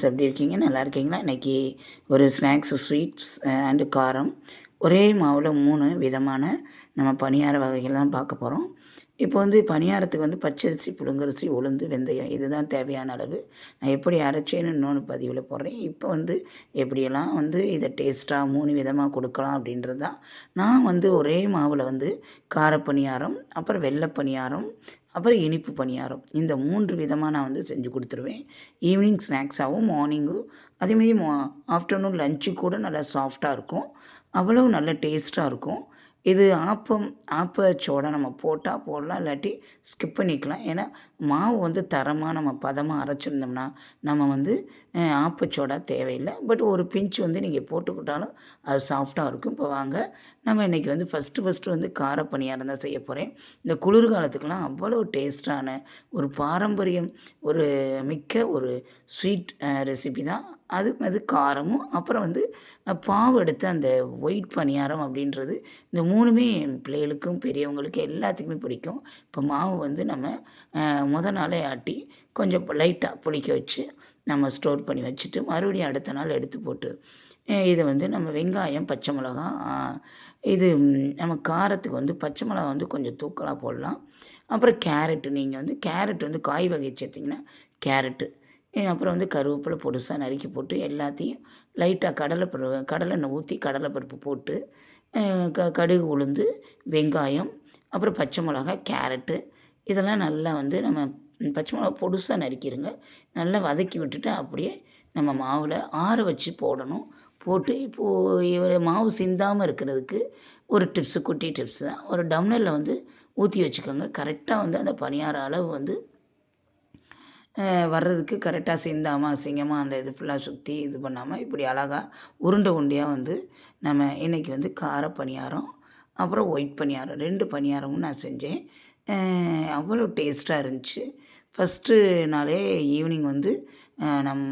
Friends எப்படி இருக்கீங்க? நல்லா இருக்கீங்களா? இன்றைக்கி ஒரு ஸ்நாக்ஸ் ஸ்வீட்ஸ் அண்டு காரம். ஒரே மாவில் மூணு விதமான நம்ம பணியார வகைகள் தான் பார்க்க போகிறோம் இப்போ வந்து பணியாரத்துக்கு வந்து பச்சரிசி புழுங்கரிசி உளுந்து வெந்தயம் இதுதான் தேவையான அளவு. நான் எப்படி அரைச்சேன்னு இன்னொன்று பதிவில் போடுறேன். இப்போ வந்து எப்படியெல்லாம் வந்து இதை டேஸ்ட்டாக மூணு விதமாக கொடுக்கலாம் அப்படின்றது தான். நான் வந்து ஒரே மாவில் வந்து கார பணியாரம் அப்புறம் வெள்ளை பணியாரம் அப்புறம் இனிப்பு பணியாரம். இந்த மூன்று விதமாக நான் வந்து செஞ்சு கொடுத்துருவேன். ஈவினிங் ஸ்நாக்ஸாகவும் மார்னிங்கும் அதேமாரி மா ஆஃப்டர்நூன் லஞ்சு கூட நல்லா சாஃப்டாக இருக்கும். அவ்வளோ நல்ல டேஸ்ட்டாக இருக்கும். இது ஆப்பம் ஆப்பச்சோட நம்ம போட்டால் போடலாம் இல்லாட்டி ஸ்கிப் பண்ணிக்கலாம். ஏன்னா மாவு வந்து தரமாக நம்ம பதமாக அரைச்சிருந்தோம்னா நம்ம வந்து அஹ், ஆப்பச்சோடா தேவையில்லை. பட் ஒரு பிஞ்ச் வந்து நீங்கள் போட்டுக்கிட்டாலும் அது சாஃப்டாக இருக்கும். இப்போ வாங்க நம்ம இன்றைக்கி வந்து ஃபஸ்ட்டு ஃபஸ்ட்டு வந்து கார பணியாரம் தான் செய்ய போகிறேன் இந்த குளிர்காலத்துக்கெலாம் அவ்வளோ டேஸ்டான ஒரு பாரம்பரியம் ஒரு மிக்க ஒரு ஸ்வீட் ரெசிபி தான் அது அது காரமும் அப்புறம் வந்து பாவு எடுத்து அந்த ஒயிட் பணியாரம் அப்படின்றது இந்த மூணுமே பிள்ளைகளுக்கும் பெரியவங்களுக்கும் எல்லாத்துக்குமே பிடிக்கும். இப்போ மாவு வந்து நம்ம முத நாளே ஆட்டி கொஞ்சம் லைட்டாக புளிக்க வச்சு நம்ம ஸ்டோர் பண்ணி வச்சுட்டு மறுபடியும் அடுத்த நாள் எடுத்து போட்டு இதை வந்து நம்ம வெங்காயம் பச்சை மிளகா இது நம்ம காரத்துக்கு வந்து பச்சை மிளகா வந்து கொஞ்சம் தூக்கலாக போடலாம். அப்புறம் கேரட்டு நீங்கள் வந்து கேரட் வந்து காய் வகை சேர்த்திங்கன்னா கேரட்டு அப்புறம் வந்து கருவேப்பிலை பொடுசாக நறுக்கி போட்டு எல்லாத்தையும் லைட்டாக கடலை பருப்பு ஊற்றி கடலைப்பருப்பு போட்டு க கடுகு உளுந்து வெங்காயம் அப்புறம் பச்சை மிளகா கேரட்டு இதெல்லாம் நல்லா வந்து நம்ம பச்சை மிளகா பொடுசாக நறுக்கிடுங்க நல்லா வதக்கி விட்டுட்டு அப்படியே நம்ம மாவில் ஆற வச்சு போடணும். போட்டு இப்போது மாவு சிந்தாமல் இருக்கிறதுக்கு ஒரு டிப்ஸு குட்டி டிப்ஸ் தான். ஒரு டம்ளரில் வந்து ஊற்றி வச்சுக்கோங்க. கரெக்டாக வந்து அந்த பணியார அளவு வந்து வர்றதுக்கு கரெக்டாக சிந்தாமல் அசிங்கமாக அந்த இது ஃபுல்லாக சுற்றி இது பண்ணாமல் இப்படி அழகாக உருண்டை உருண்டையாக வந்து நம்ம இன்றைக்கி வந்து கார பணியாரம் அப்புறம் ஒயிட் பணியாரம் ரெண்டு பணியாரமும் நான் செஞ்சேன். அவ்வளோ டேஸ்ட்டாக இருந்துச்சு. ஃபஸ்ட்டு நாளே ஈவினிங் வந்து நம்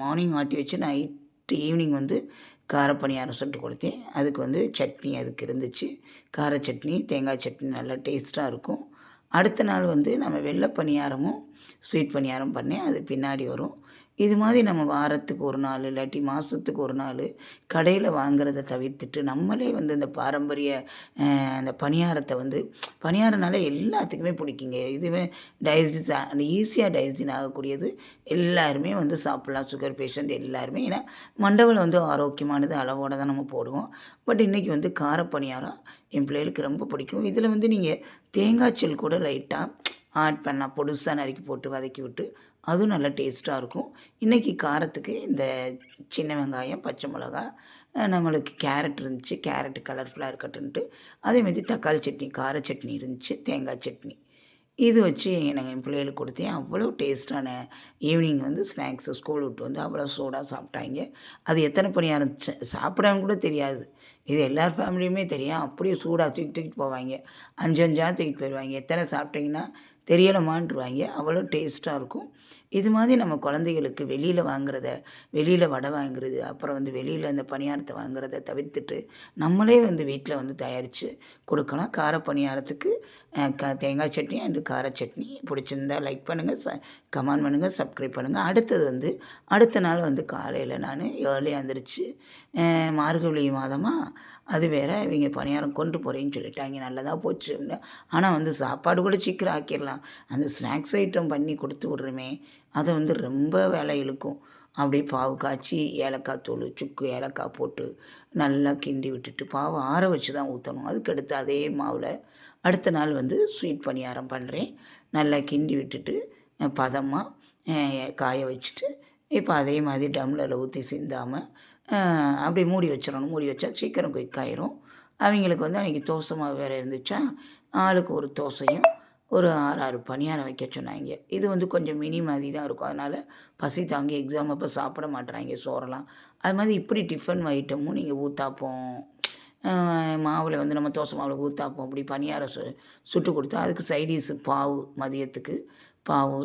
மார்னிங் ஆட்டி வச்சு நைட்டு ஈவினிங் வந்து கார பணியாரம் சுட்டு கொடுத்தேன். அதுக்கு வந்து சட்னி அதுக்கு இருந்துச்சு. கார சட்னி தேங்காய் சட்னி நல்லா டேஸ்ட்டாக இருக்கும். அடுத்த நாள் வந்து நம்ம வெள்ளை பணியாரமும் ஸ்வீட் பணியாரம் பண்ணி அது பின்னாடி வரும். இது மாதிரி நம்ம வாரத்துக்கு ஒரு நாள் இல்லாட்டி மாதத்துக்கு ஒரு நாள் கடையில் வாங்குறத தவிர்த்துட்டு நம்மளே வந்து இந்த பாரம்பரிய அந்த பணியாரத்தை வந்து பணியாரனால எல்லாத்துக்குமே பிடிக்குங்க. இதுவே டைஜஸ்ட் ஈஸியாக டைஜஸ்டின் ஆகக்கூடியது எல்லாருமே வந்து சாப்பிட்லாம். சுகர் பேஷண்ட் எல்லாருமே. ஏன்னா மண்டபம் வந்து ஆரோக்கியமானது அளவோடு தான் நம்ம போடுவோம். பட் இன்றைக்கி வந்து கார பணியாரம் என் பிள்ளைகளுக்கு ரொம்ப பிடிக்கும். இதில் வந்து நீங்கள் தேங்காய்ச்சல் கூட லைட்டாக ஆட் பண்ணலாம் பொடுசாக நறுக்கி போட்டு வதக்கி விட்டு அதுவும் நல்லா டேஸ்ட்டாக இருக்கும். இன்றைக்கி காரத்துக்கு இந்த சின்ன வெங்காயம் பச்சை மிளகா நம்மளுக்கு கேரட் இருந்துச்சு கேரட் கலர்ஃபுல்லாக இருக்கட்டுன்ட்டு அதேமாதிரி தக்காளி சட்னி கார சட்னி இருந்துச்சு தேங்காய் சட்னி. இது வச்சு எனக்கு என் பிள்ளைகளுக்கு கொடுத்தேன். அவ்வளோ டேஸ்ட்டான ஈவினிங் வந்து ஸ்நாக்ஸு ஸ்கூல் விட்டு வந்து அவ்வளோ சூடாக சாப்பிட்டாங்க. அது எத்தனை பணியாரம் இருந்துச்சு? சாப்பிடான்னு கூட தெரியாது. இது எல்லார் ஃபேமிலியுமே தெரியும். அப்படியே சூடாக தூக்கி தூக்கிட்டு போவாங்க. அஞ்சு அஞ்சாக தூக்கிட்டு போயிடுவாங்க எத்தனை சாப்பிட்டீங்கன்னா தெரியலமான்ருவாங்க அவ்வளோ டேஸ்ட்டாக இருக்கும். இது மாதிரி நம்ம குழந்தைகளுக்கு வெளியில் வாங்குறத வெளியில் வடை வாங்குறது அப்புறம் வந்து வெளியில் இந்த பணியாரத்தை வாங்குறத தவிர்த்துட்டு நம்மளே வந்து வீட்டில் வந்து தயாரித்து கொடுக்கலாம். கார பணியாரத்துக்கு க தேங்காய் சட்னி அண்டு கார சட்னி. பிடிச்சிருந்தா லைக் பண்ணுங்கள் ச கமெண்ட் பண்ணுங்கள் சப்ஸ்கிரைப் பண்ணுங்கள் அடுத்தது வந்து அடுத்த நாள் வந்து காலையில் நான் ஏர்லியாக எழுந்திரிச்சு மார்கழி மாதமாக அது வேறு இவங்க பணியாரம் கொண்டு போகிறேன்னு சொல்லிட்டாங்க. நல்லதாக போச்சு. ஆனால் வந்து சாப்பாடு கூட சீக்கிரம் ஆக்கிடலாம். அந்த ஸ்நாக்ஸ் ஐட்டம் பண்ணி கொடுத்து விட்றோமே அதை வந்து ரொம்ப வேலை இழுக்கும். அப்படியே பாவு காய்ச்சி ஏலக்காய் தூள் சுக்கு ஏலக்காய் போட்டு நல்லா கிண்டி விட்டுட்டு பாவை ஆற வச்சு தான் ஊற்றணும் அதுக்கடுத்து அதே மாவில் அடுத்த நாள் வந்து ஸ்வீட் பணியாரம் பண்ணுறேன் நல்லா கிண்டி விட்டுட்டு பதமாக காய வச்சுட்டு இப்போ அதே மாதிரி டம்ளரில் ஊற்றி சிந்தாமல் அப்படியே மூடி வச்சிடணும். மூடி வச்சா சீக்கிரம் குயிக் ஆயிரும். அவங்களுக்கு வந்து அன்றைக்கி தோசை மாவு வேறு இருந்துச்சா ஆளுக்கு ஒரு தோசையும் ஒரு ஆறு ஆறு பணியாரம் வைக்க சொன்னாங்க. இது வந்து கொஞ்சம் மினி மாதிரி தான் இருக்கும். அதனால் பசி தாங்கி எக்ஸாம் அப்போ சாப்பிட மாட்டுறாங்க சோறெல்லாம். அது மாதிரி இப்படி டிஃபன் ஐட்டமும் நீங்கள் ஊற்றாப்போம் மாவில் வந்து நம்ம தோசை மாவில் ஊற்றாப்போம் அப்படி பணியாரம் சு சுட்டு கொடுத்தா அதுக்கு சைடிஷ் பாவு மதியத்துக்கு பாவு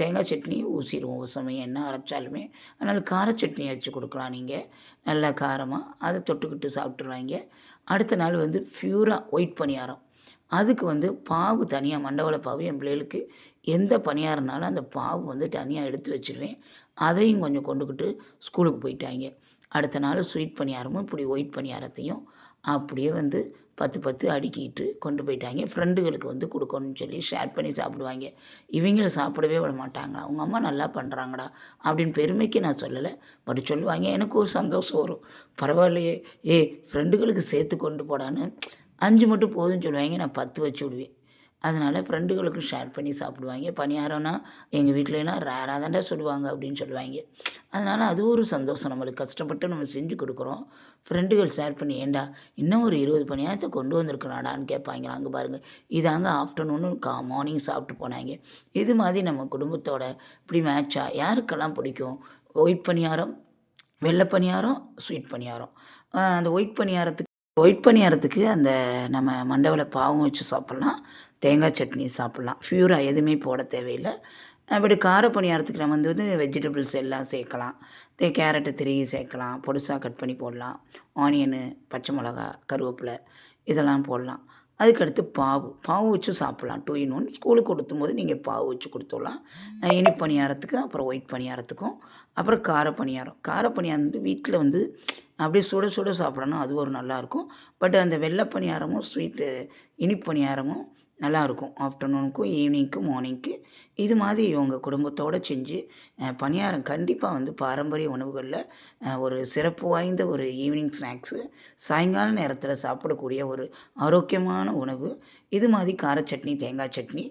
தேங்காய் சட்னி ஊசிடுவோம். ஒரு என்ன அரைச்சாலுமே. அதனால் கார சட்னி வச்சு கொடுக்கலாம் நீங்கள் நல்லா காரமாக அதை தொட்டுக்கிட்டு சாப்பிட்ருவாங்க அடுத்த நாள் வந்து ப்யூராக ஒயிட் பணியாரம். அதுக்கு வந்து பாவு தனியாக மண்டவெள்ளை பாவு என் பிள்ளைகளுக்கு எந்த பணியாரம்னாலும் அந்த பாவு வந்து தனியாக எடுத்து வச்சுருவேன். அதையும் கொஞ்சம் கொண்டுக்கிட்டு ஸ்கூலுக்கு போயிட்டாங்க. அடுத்த நாள் ஸ்வீட் பணியாரமும் இப்படி ஒயிட் பணியாரத்தையும் அப்படியே வந்து பத்து பத்து அடுக்கிட்டு கொண்டு போயிட்டாங்க. ஃப்ரெண்டுகளுக்கு வந்து கொடுக்கணும்னு சொல்லி ஷேர் பண்ணி சாப்பிடுவாங்க. இவங்களும் சாப்பிடவே விட மாட்டாங்களா? அவங்க அம்மா நல்லா பண்ணுறாங்கடா அப்படின்னு பெருமைக்கு நான் சொல்லலை. பட் சொல்லுவாங்க எனக்கு ஒரு சந்தோஷம் வரும். பரவாயில்லையே. ஏ ஃப்ரெண்டுகளுக்கு சேர்த்து கொண்டு போடான்னு அஞ்சு மட்டும் போதும்னு சொல்லுவாங்க நான் பத்து வச்சு விடுவேன். அதனால் ஃப்ரெண்டுகளுக்கு ஷேர் பண்ணி சாப்பிடுவாங்க. பணியாரம்னா எங்கள் வீட்டிலலாம் ரேராக தான்டா சொல்லுவாங்க அப்படின்னு சொல்லுவாங்க. அதனால் அது ஒரு சந்தோஷம். நம்மளுக்கு கஷ்டப்பட்டு நம்ம செஞ்சு கொடுக்குறோம். ஃப்ரெண்டுகள் ஷேர் பண்ணி ஏண்டா இன்னும் ஒரு இருபது பணியாரத்தை கொண்டு வந்திருக்கலாடான்னு கேட்பாங்க. அங்கே பாருங்கள் இதாங்க ஆஃப்டர்நூனு கா மார்னிங் சாப்பிட்டு போனாங்க. இது மாதிரி நம்ம குடும்பத்தோட இப்படி மேட்சாக யாருக்கெல்லாம் பிடிக்கும்? ஒயிட் பணியாரம் வெள்ளை பணியாரம் ஸ்வீட் பணியாரம். அந்த ஒயிட் பணியாரத்துக்கு ஒயிட் பணியாரத்துக்கு அந்த நம்ம மண்டவில் பாவும் வச்சு சாப்பிட்லாம். தேங்காய் சட்னி சாப்பிட்லாம். ஃபியூராக எதுவுமே போட தேவையில்லை. அப்படி கார பணியாரத்துக்கு நம்ம வந்து வந்து வெஜிடபிள்ஸ் எல்லாம் சேர்க்கலாம். தே கேரட்டு திருகி சேர்க்கலாம். பொடிசாக கட் பண்ணி போடலாம். ஆனியனு பச்சை மிளகா கருவேப்பிலை இதெல்லாம் போடலாம். அதுக்கடுத்து பாவு. பாவு வச்சு சாப்பிட்லாம். டூ இன் ஒன் ஸ்கூலுக்கு கொடுத்தும் போது நீங்கள் பாவு வச்சு கொடுத்துடலாம். இனி பணியாரத்துக்கு அப்புறம் ஒயிட் பணியாரத்துக்கும் அப்புறம் கார பணியாரம். கார பணியாரம் வந்து வீட்டில் வந்து அப்படியே சுட சுட சாப்பிடணும். அது ஒரு நல்லாயிருக்கும். பட் அந்த வெள்ளை பணியாரமும் ஸ்வீட்டு இனிப்பு பணியாரமும் நல்லாயிருக்கும். ஆஃப்டர்நூனுக்கும் ஈவினிங்க்கும் மார்னிங்க்கு. இது மாதிரி இவங்க குடும்பத்தோடு செஞ்சு பணியாரம் கண்டிப்பாக வந்து பாரம்பரிய உணவுகளில் ஒரு சிறப்பு வாய்ந்த ஒரு ஈவினிங் ஸ்நாக்ஸு சாயங்கால நேரத்தில் சாப்பிடக்கூடிய ஒரு ஆரோக்கியமான உணவு. இது மாதிரி கார சட்னி தேங்காய் சட்னி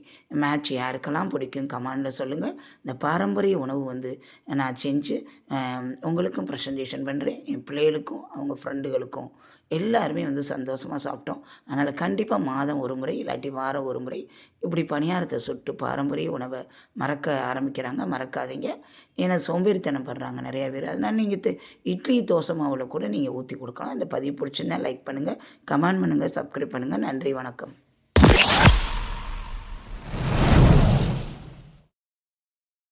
மேட்ச் யாருக்கெல்லாம் பிடிக்கும் கமாண்டில் சொல்லுங்கள் இந்த பாரம்பரிய உணவு வந்து நான் செஞ்சு உங்களுக்கும் ப்ரெசன்டேஷன் பண்ணுறேன் என் பிள்ளைகளுக்கும் அவங்க ஃப்ரெண்டுகளுக்கும். எல்லாருமே வந்து சந்தோஷமாக சாப்பிட்டோம். அதனால் கண்டிப்பாக மாதம் ஒரு முறை இல்லாட்டி வாரம் ஒரு முறை இப்படி பணியாரத்தை சுட்டு பாரம்பரிய உணவை மறக்க ஆரம்பிக்கிறாங்க. மறக்காதீங்க. ஏன்னா சோம்பேறித்தனம் படுறாங்க நிறையா பேர். அதனால் நீங்கள் இட்லி தோசை மாவில் கூட நீங்கள் ஊற்றி கொடுக்கலாம். இந்த பதிவு பிடிச்சிருந்தா லைக் பண்ணுங்கள் கமெண்ட் பண்ணுங்கள் சப்ஸ்கிரைப் பண்ணுங்கள் நன்றி வணக்கம்.